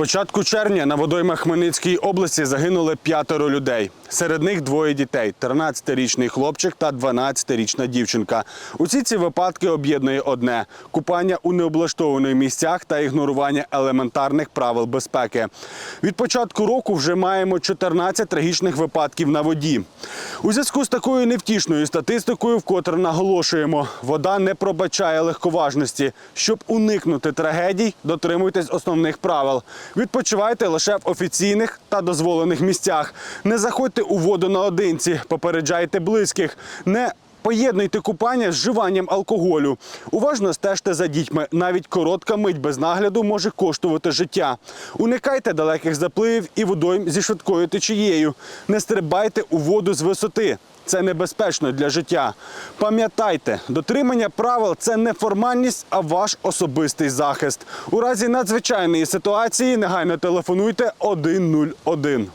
початку червня на водоймах Хмельницької області загинули п'ятеро людей. Серед них двоє дітей: 13-річний хлопчик та 12-річна дівчинка. Усі ці випадки об'єднує одне: купання у необлаштованих місцях та ігнорування елементарних правил безпеки. Від початку року вже маємо 14 трагічних випадків на воді. У зв'язку з такою невтішною статистикою, вкотре наголошуємо, вода не пробачає легковажності. Щоб уникнути трагедій, дотримуйтесь основних правил. Відпочивайте лише в офіційних та дозволених місцях. Не заходьте у воду наодинці, попереджайте близьких. Не Поєднуйте купання з вживанням алкоголю. Уважно стежте за дітьми. Навіть коротка мить без нагляду може коштувати життя. Уникайте далеких запливів і водойм зі швидкою течією. Не стрибайте у воду з висоти. Це небезпечно для життя. Пам'ятайте, дотримання правил це не формальність, а ваш особистий захист. У разі надзвичайної ситуації негайно телефонуйте 101.